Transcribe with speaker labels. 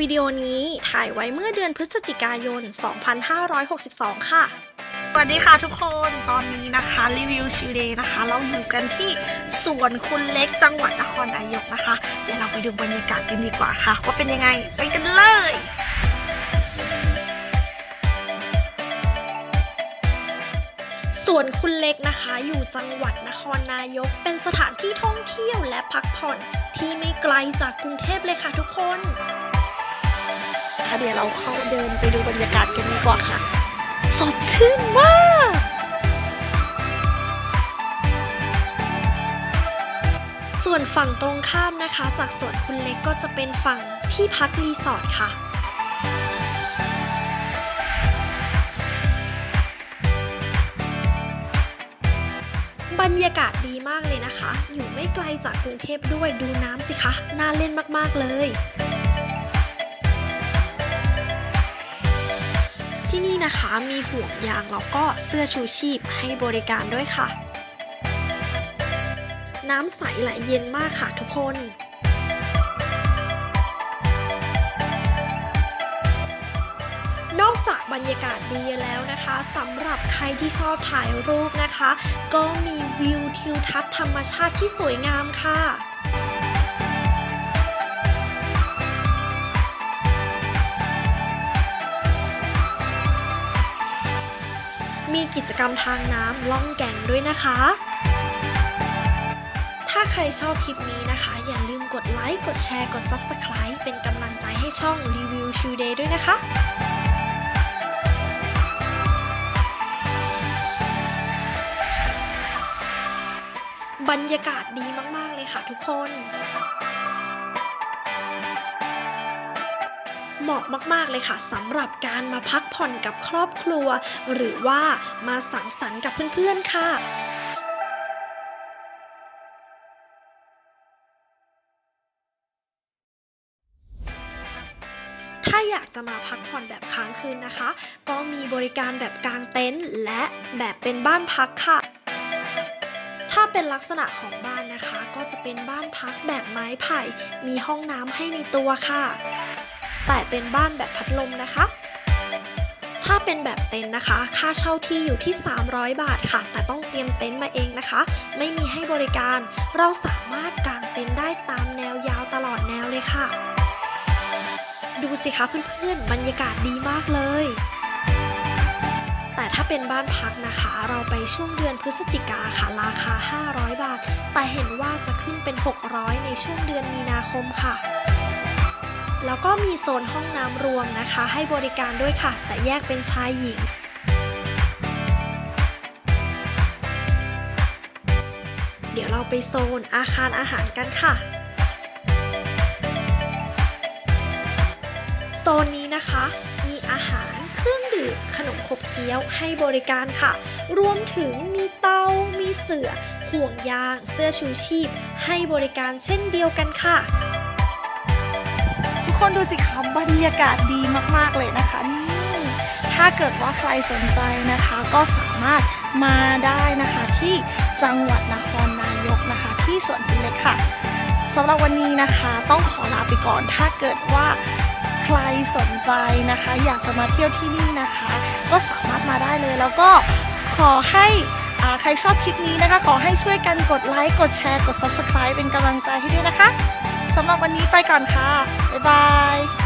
Speaker 1: วิดีโอนี้ถ่ายไว้เมื่อเดือนพฤศจิกายน 2562 ค่ะ สวัสดีค่ะทุกคน ตอนนี้นะคะรีวิวชิลเดย์นะคะ เราอยู่กันที่สวนคุณเล็กจังหวัดนครนายกนะคะ เดี๋ยวเราไปดูบรรยากาศกันดีกว่าค่ะ ว่าเป็นยังไง ไปกันเลยสวนคุณเล็กนะคะอยู่จังหวัดนครนายก เป็นสถานที่ท่องเที่ยวและพักผ่อนที่ไม่ไกลจากกรุงเทพเลยค่ะทุกคน เดี๋ยวเราเข้าเดินไปดูบรรยากาศกันดีกว่าค่ะ สดชื่นมากส่วนฝั่งตรงข้ามนะคะ จากสวนคุณเล็กก็จะเป็นฝั่งที่พักรีสอร์ทค่ะบรรยากาศดีมากเลยนะคะ อยู่ไม่ไกลจากกรุงเทพด้วยดูน้ำสิคะ น่าเล่นมาก ๆ เลย นะคะ มีห่วงยางแล้วก็เสื้อชูชีพให้บริการด้วยค่ะ น้ำใสและเย็นมากค่ะทุกคน นอกจากบรรยากาศดีแล้วนะคะสำหรับใครที่ชอบถ่ายรูปนะคะ ก็มีวิวทิวทัศน์ธรรมชาติที่สวยงามค่ะ กิจกรรมทางน้ำล่องแก่งด้วยนะคะ ถ้าใครชอบคลิปนี้นะคะ อย่าลืมกดไลค์ กดแชร์ กด Subscribe เป็นกำลังใจให้ช่องรีวิวชูเดย์ด้วยนะคะบรรยากาศดีมาก ๆ เลยค่ะทุกคน เหมาะมากๆเลยค่ะสำหรับการมาพักผ่อนกับครอบครัว หรือว่ามาสังสรรค์กับเพื่อนๆค่ะถ้าอยากจะมาพักผ่อนแบบค้างคืนนะคะ ก็มีบริการแบบกางเต็นท์และแบบเป็นบ้านพักค่ะ ถ้าเป็นลักษณะของบ้านนะคะ ก็จะเป็นบ้านพักแบบไม้ไผ่ มีห้องน้ำให้ในตัวค่ะ แต่เป็นบ้านแบบพัดลมนะคะ ถ้าเป็นแบบเต็นท์นะคะ ค่าเช่าที่อยู่ที่ 300 บาทค่ะ แต่ต้องเตรียมเต็นท์มาเองนะคะ ไม่มีให้บริการ เราสามารถกางเต็นท์ได้ตามแนวยาวตลอดแนวเลยค่ะ ดูสิคะเพื่อนๆ บรรยากาศดีมากเลยแต่ถ้าเป็นบ้านพักนะคะ เราไปช่วงเดือนพฤศจิกาค่ะราคา 500 บาท แต่เห็นว่าจะขึ้นเป็น 600 ในช่วงเดือนมีนาคมค่ะ แล้วก็มีโซนห้องน้ำรวมนะคะ ให้บริการด้วยค่ะ แต่แยกเป็นชายหญิงเดี๋ยวเราไปโซนอาคารอาหารกันค่ะ โซนนี้นะคะ มีอาหารเครื่องดื่มขนมขบเคี้ยวให้บริการค่ะ รวมถึงมีเตา มีเสื่อห่วงยาง เสื้อชูชีพ ให้บริการเช่นเดียวกันค่ะ
Speaker 2: คนดูสิคะบรรยากาศดีมากๆเลยนะคะนี่ถ้าเกิดว่าใครสนใจนะคะ ก็สามารถมาได้นะคะที่จังหวัดนครนายกนะคะ ที่สวนคุณเล็กค่ะสำหรับวันนี้นะคะต้องขอลาไปก่อน ถ้าเกิดว่าใครสนใจนะคะ อยากจะมาเที่ยวที่นี่นะคะ ก็สามารถมาได้เลย แล้วก็ขอให้อ่าใครชอบคลิปนี้นะคะ ขอให้ช่วยกันกดไลค์ กดแชร์ กด subscribe เป็นกำลังใจให้ด้วยนะคะ สำหรับวันนี้ไปก่อนค่ะ บ๊ายบาย